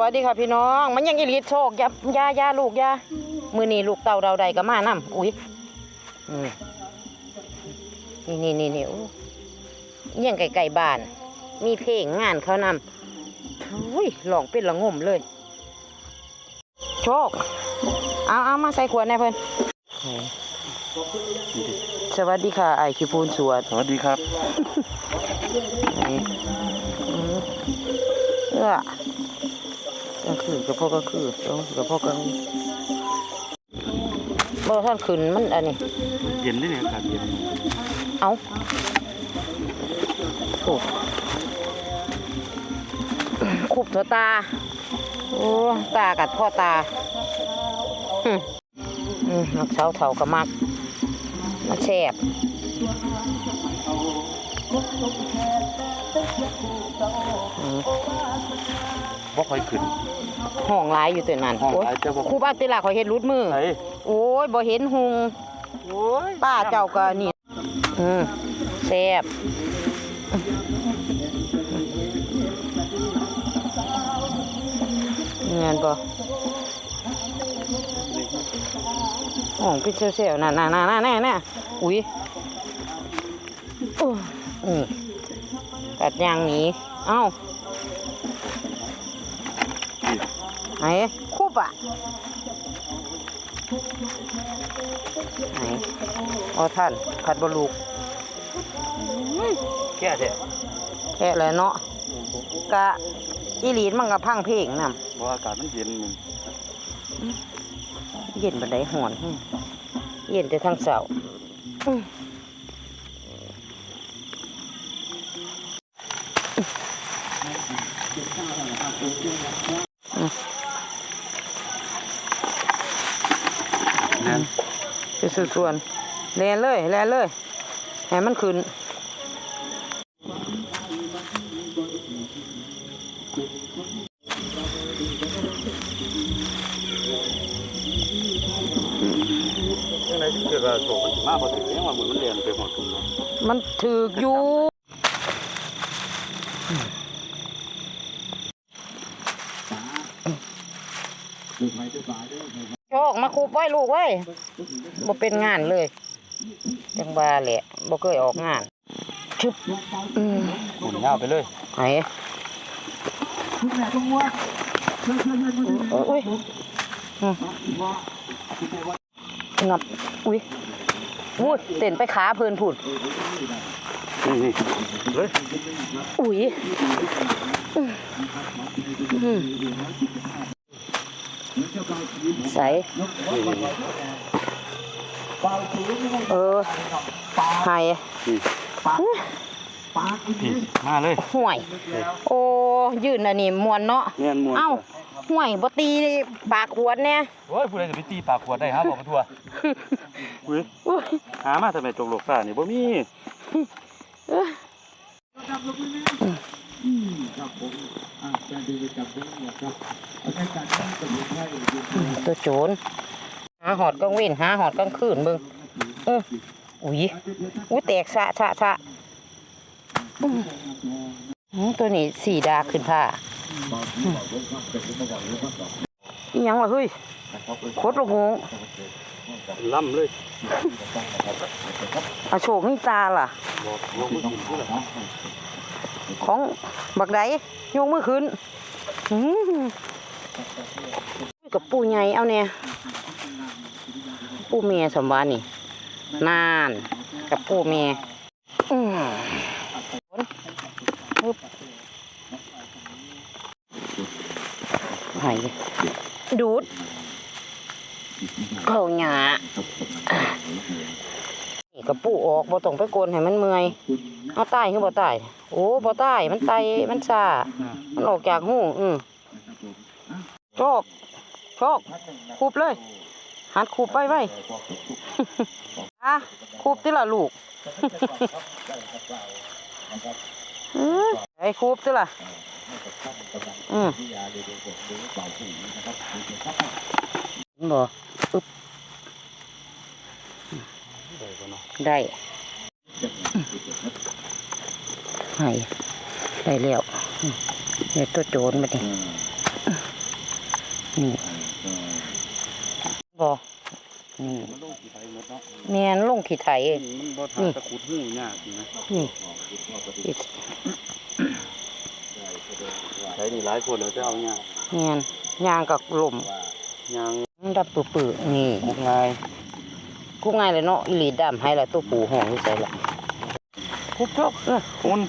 วัสดีค่ะพี่น้อง มันยังอีหลีโชคอยาอยาอยาลูกอยามือนี่ลูกเต่าเดาใดก็มานํอุ้ยอืมนี่นี่นี่นี่อู้ยังไก่ไก่บ้าน มีเพลงงานเขานำอุ้ยหลองเป็นละงมเลย โชค เอาเอามาใส่ขวดแน่เพิ่นสวัสดีค่ะไอายคิพูนสวดสวัสดีครับนี่อืม เอื้อก็คือกับพ่อก็คือต้องกับพ่อก็บ่ท่านขึ้นมันอันนี้เย็นได้เนี่ยอากาศเย็นเอาถูกขุบเถอะตาโอ้ตากัดพ่อตาอืมอืมนักเช้าเถากระมักมาแชบ บ่ค่อยขึ้น ห้องหลายอยู่ตัวนั้นห้องหลายโยแต่บ่ครูบาติลาขอยเห็นรุดมือไหนโอ้ยบ่เห็นหุงโอ้ยป้าเจ้าก็นี่อืมแซ่บเงินบ่ห้องเป็นเซลล์ๆน่ะน่ะน่ะน่ะน่ะน่ะอุ้ยโอ้นี่ตัดยางหนีเอ้า ไหนคุบอะไหนอ๋อท่านผัดบลูกแค่แท้แค่เลยเนาะกะอีหลีนมันก็พังเพลงนำบ่อากาศมันเย็นมึงเย็นบันไดหอนหึเย็นแต่ทางเสาอื้ออื้อ นั่น คือ ส่วนๆแลนเลยแลนเลยให้มันขึ้นจังได๋ที่เกิดว่าโศกมันสิมาบ่ถึงยังว่ามือมันเรียนไปหมดทุนเนาะ มันถือกอยู่โชคมาคู บไว้ลูกไว้บ่เป็นงานเลย จังว่าแหละบ่เคยออกงานชึบอืมหมุนยาวไปเลยไหนโอ้ยอืมงับอุ้ยวูดเต้นไปขาเพลินผุดนี่นี่เลยอุ้ยอืมอืม ใสนี่นี่นี่เออหายพี่มาเลยห่วย โอ้ยืนอันนี้มวนเนาะแม่นม่วนเอ้าห่วยบ่ตีปากขวดแน่โอ้ยผู้ใดจะไปตีปากขวดได้หาบ่มาทั่วอุ้ยอุ้ยหามาทำไมจกโลกฟ้านี่บ่มี ตัวโจรหาหอดกลางเว้นหาหอดกลางคืนเบิ่งเอออุ้ยอุ้ยแตกสะสะสะอื้อหือตัวนี้สีดาขึ้นผ้าอืมอีหยังล่ะเฮ้ยโคตรลูกงงล่ำเลยอาโชคนี่ตาล่ะ ของบักไดยกมือขึ้นอื้อหือกับปูใหญ่เอาเนี่ยปูเมียสมบัตินี่นานกับปูเมียไดูดเข้าหยา กับปูออกบ่ต้องไปโกนให้มันเมื่อยเอาตายคือบ่ตายโอ้บ่ตายมันไตมันซามันออกจากหูอืมโชคโชคคูบเลยหัดคูบไปไว้อะคูบติละลูกไอ้คูบติละอืมบ่ ได้ไห้ได้แล้วเนี่ยตัวโจรมาดินี่บอนี่แมนลงขี้ไถนี่ตะขุดหูยากนะนี่ใช้นี่หลายคนเลยจะเอาเนี่ยแมนยางกับลมยางดับปื้อๆนี่ไง กูง่ายเลยเนาะอีหลีดำให้ละตัวปูห้องนี่ใส่ละคุบจกเออคุณ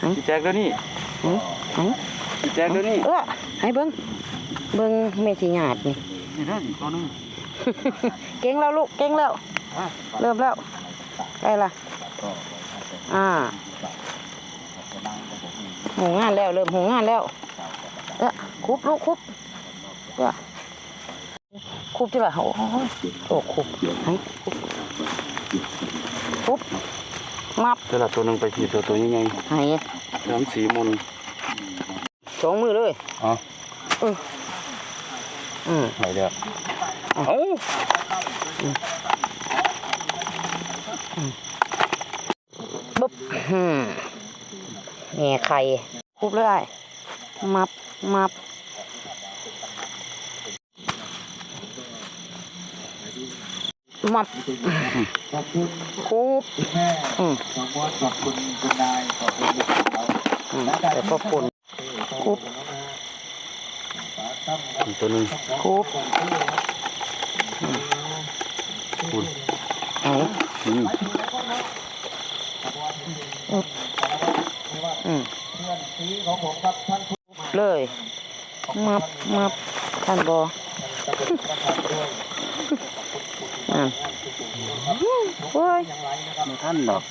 หืมพี่แจ็คเดี๋ยวนี้หืมหืมพี่แจ็คเดี๋ยวนี้เออให้เบิ้งเบิ้งเมสิหยาดนี่นี่เด้ออีกตัวหนึงเก่งแล้วลูกเก่งแล้วอะเริ่มแล้วได้ละอ่าหูงานแล้วเริ่มหูงานแล้วเออคุบลูกคุบเออ คุบที่ว่าโอ้ยโอ้คุบให้คุบคุบมับเดี๋วละตัวหนึงไปผีตัวตัวยังไงให้น้ำสีมนสองมือเลยอ๋ออืมไหนเด้อเอ้าบึ๊บอืมแง่ไข่คุบเลยมับมับ มับคุบอืมอืมแต่พอปุ่นคุบอีกตัวหนึงคุบคุณไหนอืมอืมเลย มับมับท่านบอ อ่าโอ้ยบ่ท่านดอก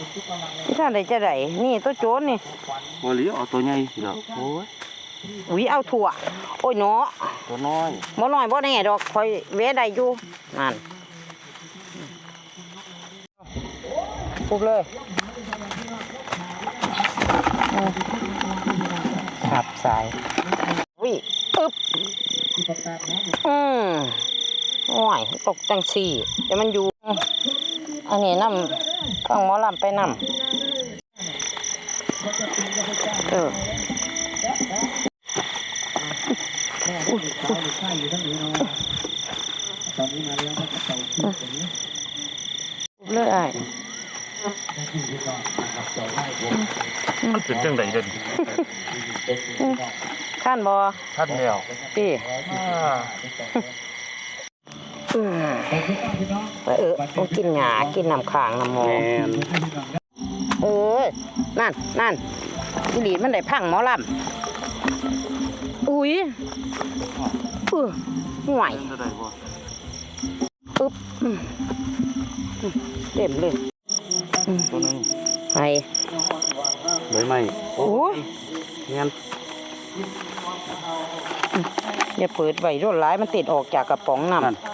ที่ท่านใดจะไดนี่ตัวโจรนี่บ่เหลียวเอาตัวใหญ่สิดอกโอ้ยหวีเอาถั่ว โอ้ยเนาะตัวน้อยบ่น้อยบ่แน่ดอกคอยเวะได้อยู่นั่นปุบเลยอืมขับสายวิอึบอืม โอ้ยตกจังสี่เดี๋ยวมันอยู่ อันนี้นำฟังหมอลำไปนำเออเลยไอ้ายมันเป็นจังไดเด่นท่านบอท่านแล้วพี่อ่า ไปเออต้องกินหยากินน้ำขางน้ำหมอแม่นเออนั่นนั่นอีหลีดมันได้พังหมอลำอุ้ยเออห่วยจะได้บ่อึ๊บอืมอืมเต็มเลยอืมตัวหนึงไปใบไม้โอ้ยแม่นอย่าเปิดไว้รวดร้ายมันติดออกจากกระป๋องน้นั่นำ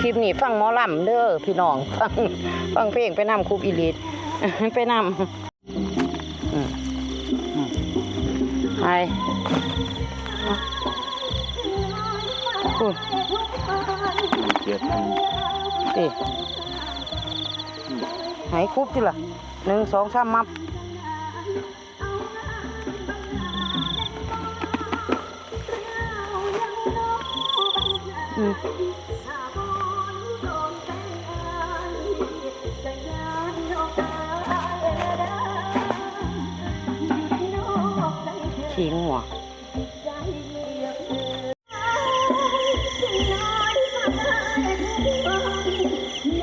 คลิปนี้ฟังหมอลำเด้อพี่น้องฟังฟังเพลงไปนำครูอีลิทไปนำอืมอืมไปคุณเกียรติอันดิหายคุบจิล่ะหนึ่งสองสามมับอืม ว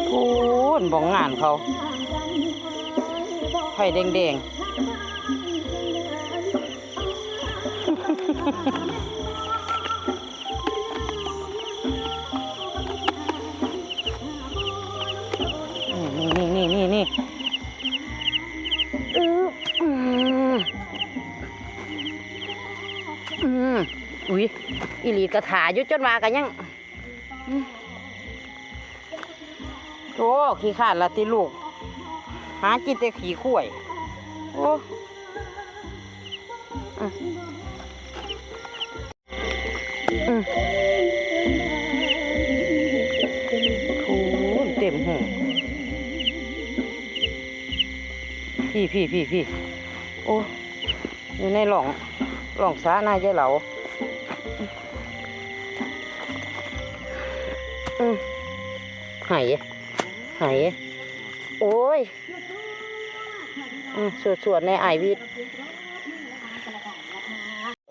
พูนบองงานเขาไผ่แดงๆ อุ้ยอีหลีกระถาอยู่จนว่ากันยังโอ้ขี้ขาดละติลูก หากินแต่ขี้ข่วยโอ้อือืมโอ้เต็มหูพี่พี่พี่พี่โอ้อยู่ในหล่องหล่องสาหน้าใจเหลา ไหายไหายโอ้ยอืมสวดสวดในไอวิท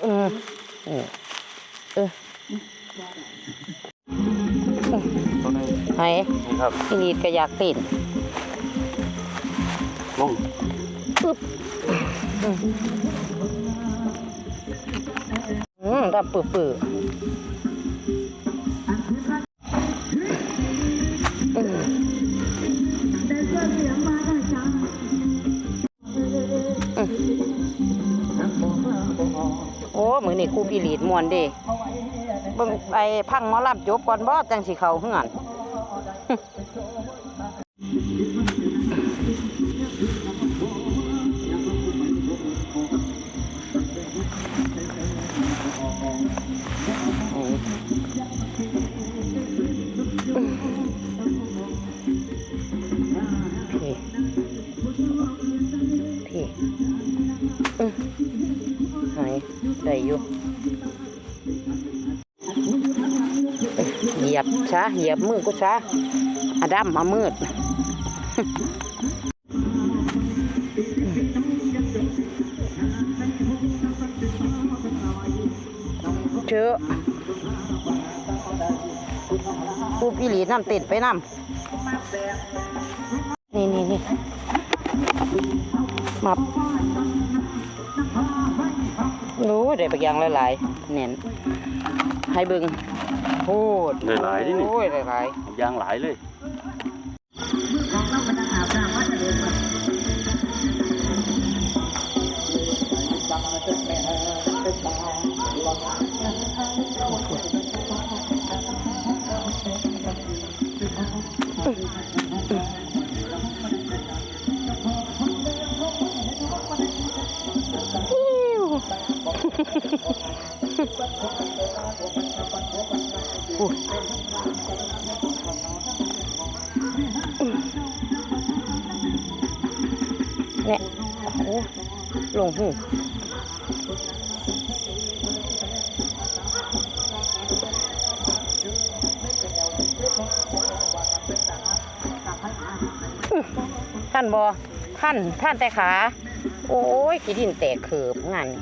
อืมอืมเออไหายนี่ครับพี่นีดก็อยากติดลงปึ๊บอืมดับปื้อปื้ออื โอ้มือนี่ครูพีรีดมวนเดิเบิ่งไปพังหมอลำจบก่อนบ่จังสิเขาเฮือนพี่พี่อื้อหาย ได้อยู่เหยียบช้าเหยียบมือกูช้าอาดำมามืดเชอปูพี่หลีน้ำติดไปน้ำนี่นี่นี่มับ รู้ได้ไปยังหลายๆเน่นให้เบึงพูดได้หลายดินี่ โอ้ยหลายยางหลายเลยๆ เนี่ยโอ้ลงหูท่านบอท่านท่านแต่ขา โอ้ยขี้ดินแตกเขือบงานนี่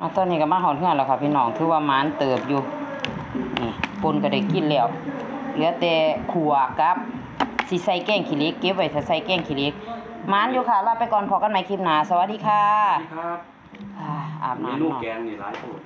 อะตอนนี้ก็มาหอดเฮือนแล้วค่ะพี่น้องถือว่าหมานเติบอยู่นี่ปนก็ได้กินแล้วเหลือแต่ขัวกับสิใส่แกงขี้เหล็กเก็บไว้ถ้าใส่แกงขี้เหล็กหมานอยู่ค่ะลาไปก่อนพอกันใหม่คลิปหน้าสวัสดีค่ะครับอ่าอาบเมน้ำนูเนาะแกงนี่หลายสูตร